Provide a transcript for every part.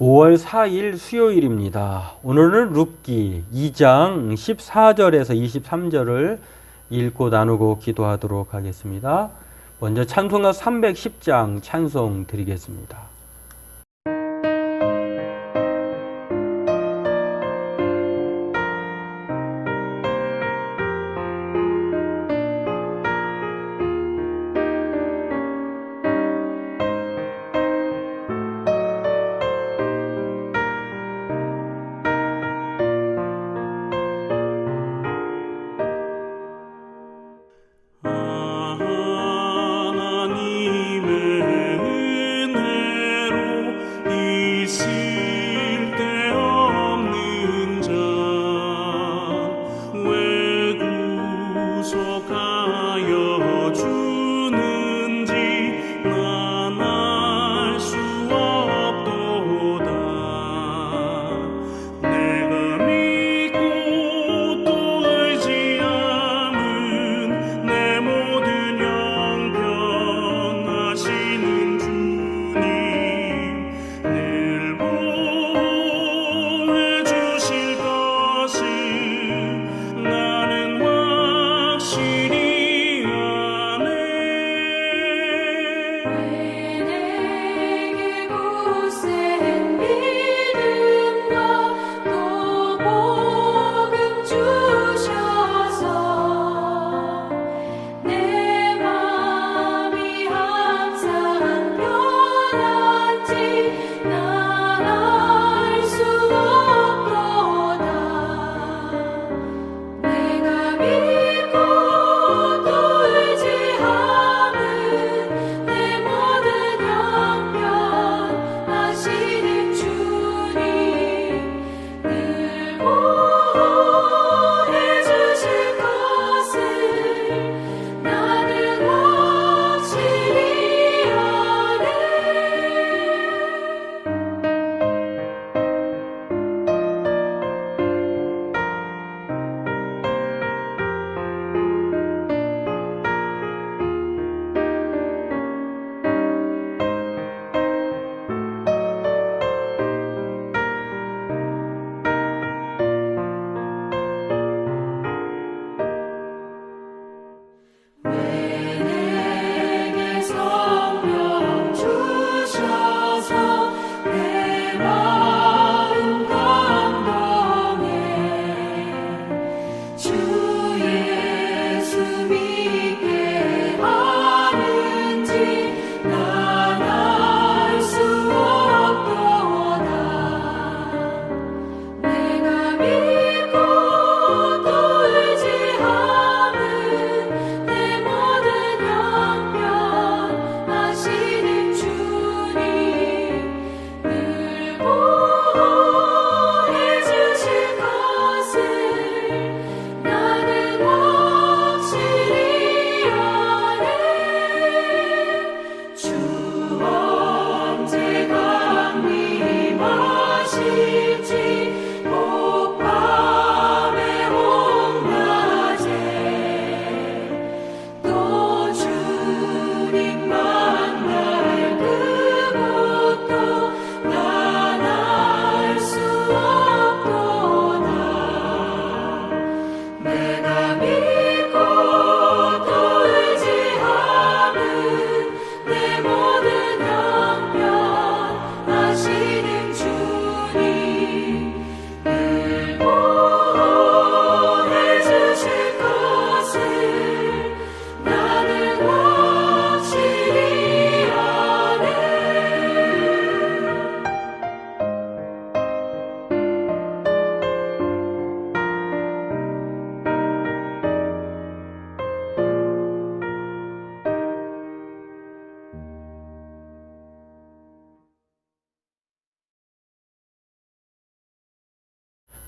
5월 4일 수요일입니다. 오늘은 룻기 2장 14절에서 23절을 읽고 나누고 기도하도록 하겠습니다. 먼저 찬송가 310장 찬송 드리겠습니다.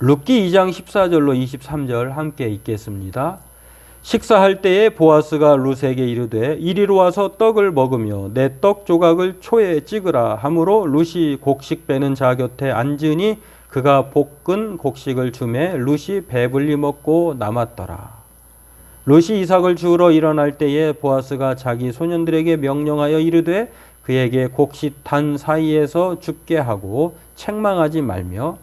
룻기 2장 14절로 23절 함께 읽겠습니다. 식사할 때에 보아스가 룻에게 이르되 이리로 와서 떡을 먹으며 내 떡 조각을 초에 찍으라 하므로 룻이 곡식 빼는 자 곁에 앉으니 그가 볶은 곡식을 주매 룻이 배불리 먹고 남았더라. 롯이 이삭을 주우러 일어날 때에 보아스가 자기 소년들에게 명령하여 이르되 그에게 곡식 단 사이에서 죽게 하고 책망하지 말며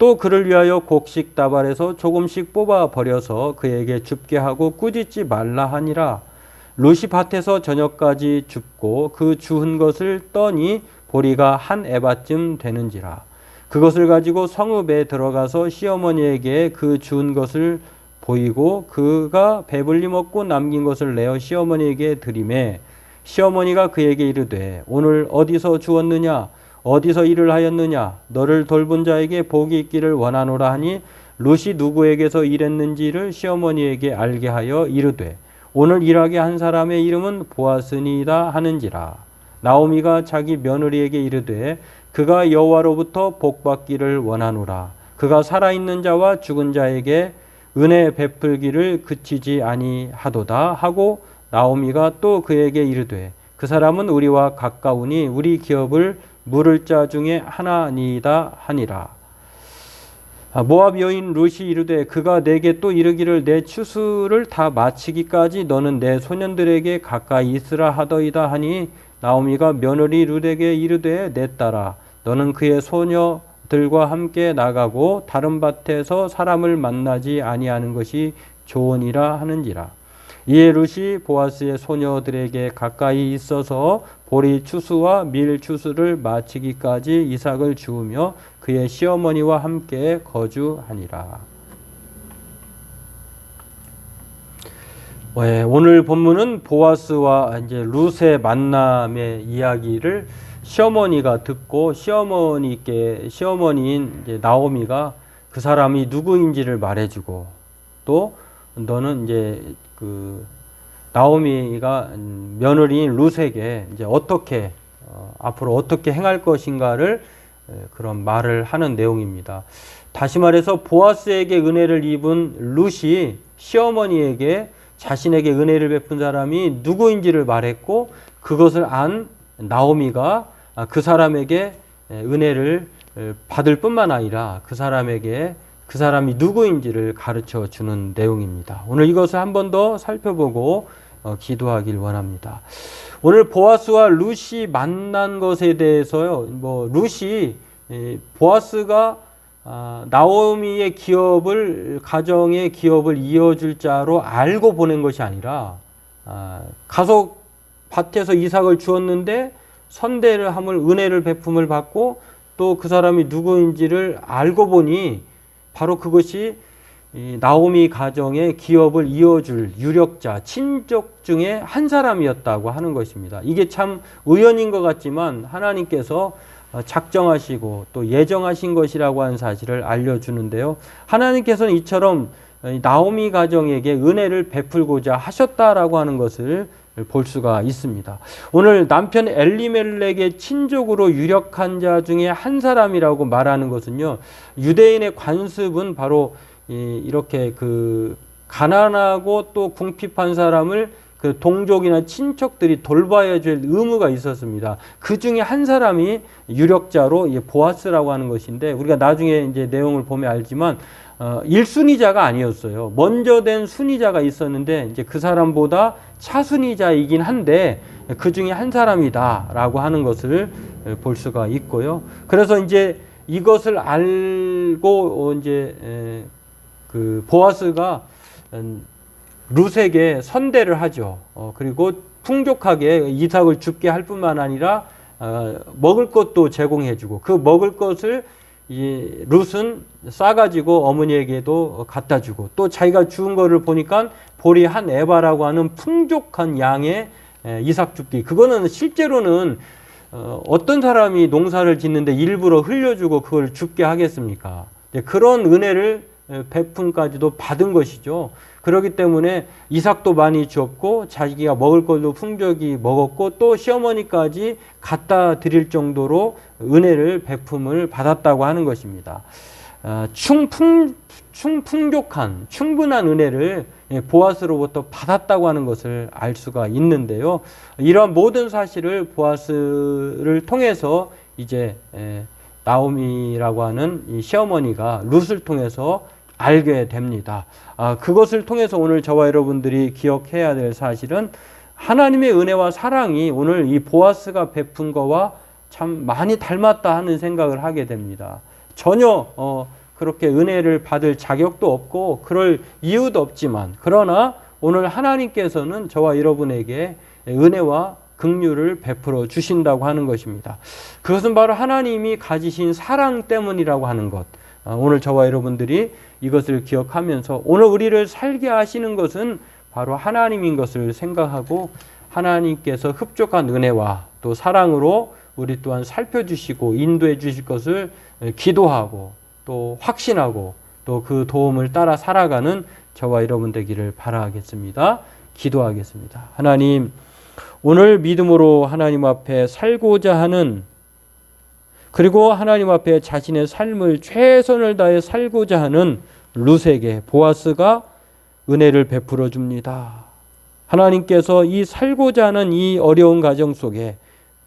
또 그를 위하여 곡식 다발에서 조금씩 뽑아 버려서 그에게 줍게 하고 꾸짖지 말라 하니라. 루시 밭에서 저녁까지 줍고 그 주은 것을 떠니 보리가 한 에바쯤 되는지라. 그것을 가지고 성읍에 들어가서 시어머니에게 그 주은 것을 보이고 그가 배불리 먹고 남긴 것을 내어 시어머니에게 드리매 시어머니가 그에게 이르되 오늘 어디서 주었느냐 어디서 일을 하였느냐? 너를 돌본 자에게 복이 있기를 원하노라 하니 룻이 누구에게서 일했는지를 시어머니에게 알게 하여 이르되 오늘 일하게 한 사람의 이름은 보아스니이다 하는지라. 나오미가 자기 며느리에게 이르되 그가 여호와로부터 복 받기를 원하노라. 그가 살아 있는 자와 죽은 자에게 은혜 베풀기를 그치지 아니하도다 하고 나오미가 또 그에게 이르되 그 사람은 우리와 가까우니 우리 기업을 물을 자 중에 하나니이다 하니라. 아, 모압 여인 룻이 이르되 그가 내게 또 이르기를 내 추수를 다 마치기까지 너는 내 소년들에게 가까이 있으라 하더이다 하니 나오미가 며느리 룻에게 이르되 내 딸아 너는 그의 소녀들과 함께 나가고 다른 밭에서 사람을 만나지 아니하는 것이 좋으니라 하는지라 이에 룻이 보아스의 소녀들에게 가까이 있어서 보리 추수와 밀 추수를 마치기까지 이삭을 주우며 그의 시어머니와 함께 거주하니라. 네, 오늘 본문은 보아스와 이제 룻의 만남의 이야기를 시어머니가 듣고 시어머니께 시어머니인 이제 나오미가 그 사람이 누구인지를 말해주고 또 너는 이제 그 나오미가 음, 며느리인 룻에게 이제 어떻게 어, 앞으로 어떻게 행할 것인가를 에, 그런 말을 하는 내용입니다. 다시 말해서 보아스에게 은혜를 입은 룻이 시어머니에게 자신에게 은혜를 베푼 사람이 누구인지를 말했고 그것을 안 나오미가 아, 그 사람에게 에, 은혜를 에, 받을 뿐만 아니라 그 사람에게 그 사람이 누구인지를 가르쳐 주는 내용입니다. 오늘 이것을 한 번 더 살펴보고 어, 기도하길 원합니다. 오늘 보아스와 룻이 만난 것에 대해서요. 뭐 에, 보아스가 아, 나오미의 기업을 가정의 기업을 이어줄 자로 알고 보낸 것이 아니라 아, 가서 밭에서 이삭을 주었는데 선대를 함을 은혜를 베품을 받고 또 그 사람이 누구인지를 알고 보니 바로 그것이 이 나오미 가정의 기업을 이어줄 유력자, 친족 중에 한 사람이었다고 하는 것입니다. 이게 참 우연인 것 같지만 하나님께서 어, 작정하시고 또 예정하신 것이라고 하는 사실을 알려주는데요. 하나님께서는 이처럼 나오미 가정에게 은혜를 베풀고자 하셨다라고 하는 것을 볼 수가 있습니다. 오늘 남편 엘리멜렉의 친족으로 유력한 자 중에 한 사람이라고 말하는 것은요. 유대인의 관습은 바로 이렇게 그 가난하고 또 궁핍한 사람을 그 동족이나 친척들이 돌봐야 될 의무가 있었습니다. 그 중에 한 사람이 유력자로 보아스라고 하는 것인데 우리가 나중에 이제 내용을 보면 알지만 어, 1순위자가 아니었어요. 먼저 된 순위자가 있었는데 이제 그 사람보다 차순위자이긴 한데 그 중에 한 사람이다라고 하는 것을 볼 수가 있고요. 그래서 이제 이것을 알고 이제 에, 그 보아스가 음, 룻에게 선대를 하죠. 어, 그리고 풍족하게 이삭을 죽게 할 뿐만 아니라 어, 먹을 것도 제공해주고 그 먹을 것을 이 룻은 싸가지고 어머니에게도 갖다 주고 또 자기가 주운 거를 보니까 보리 한 에바라고 하는 풍족한 양의 에, 이삭 죽기 그거는 실제로는 어, 어떤 사람이 농사를 짓는데 일부러 흘려주고 그걸 죽게 하겠습니까? 그런 은혜를 에, 베품까지도 받은 것이죠. 그렇기 때문에 이삭도 많이 주었고 자기가 먹을 것도 풍족이 먹었고 또 시어머니까지 갖다 드릴 정도로 은혜를 베품을 받았다고 하는 것입니다. 어, 충풍 충풍족한 충분한 은혜를 예, 보아스로부터 받았다고 하는 것을 알 수가 있는데요. 이러한 모든 사실을 보아스를 통해서 이제 에, 나오미라고 하는 이 시어머니가 룻을 통해서 알게 됩니다. 아, 그것을 통해서 오늘 저와 여러분들이 기억해야 될 사실은 하나님의 은혜와 사랑이 오늘 이 보아스가 베푼 거와 참 많이 닮았다 하는 생각을 하게 됩니다. 전혀 어, 그렇게 은혜를 받을 자격도 없고 그럴 이유도 없지만 그러나 오늘 하나님께서는 저와 여러분에게 은혜와 긍휼을 베풀어 주신다고 하는 것입니다. 그것은 바로 하나님이 가지신 사랑 때문이라고 하는 것. 아, 오늘 저와 여러분들이 이것을 기억하면서 오늘 우리를 살게 하시는 것은 바로 하나님인 것을 생각하고 하나님께서 흡족한 은혜와 또 사랑으로 우리 또한 살펴주시고 인도해 주실 것을 기도하고 또 확신하고 또 그 도움을 따라 살아가는 저와 여러분 되기를 바라겠습니다. 기도하겠습니다. 하나님, 오늘 믿음으로 하나님 앞에 살고자 하는 그리고 하나님 앞에 자신의 삶을 최선을 다해 살고자 하는 루세게 보아스가 은혜를 베풀어 줍니다. 하나님께서 이 살고자 하는 이 어려운 가정 속에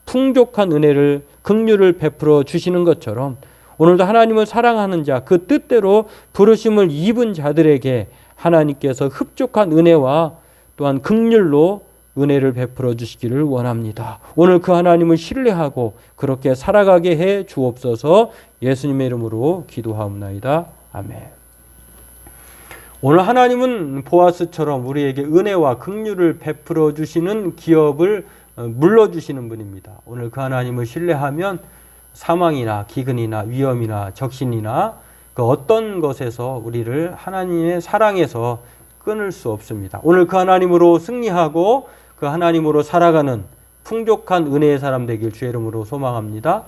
풍족한 은혜를 긍휼을 베풀어 주시는 것처럼 오늘도 하나님을 사랑하는 자 그 뜻대로 부르심을 입은 자들에게 하나님께서 흡족한 은혜와 또한 긍휼로 은혜를 베풀어 주시기를 원합니다. 오늘 그 하나님을 신뢰하고 그렇게 살아가게 해 주옵소서 예수님의 이름으로 기도하옵나이다. 아멘. 오늘 하나님은 보아스처럼 우리에게 은혜와 긍휼을 베풀어 주시는 기업을 어, 물러 주시는 분입니다. 오늘 그 하나님을 신뢰하면 사망이나 기근이나 위험이나 적신이나 그 어떤 것에서 우리를 하나님의 사랑에서 끊을 수 없습니다. 오늘 그 하나님으로 승리하고 그 하나님으로 살아가는 풍족한 은혜의 사람 되길 주의 이름으로 소망합니다.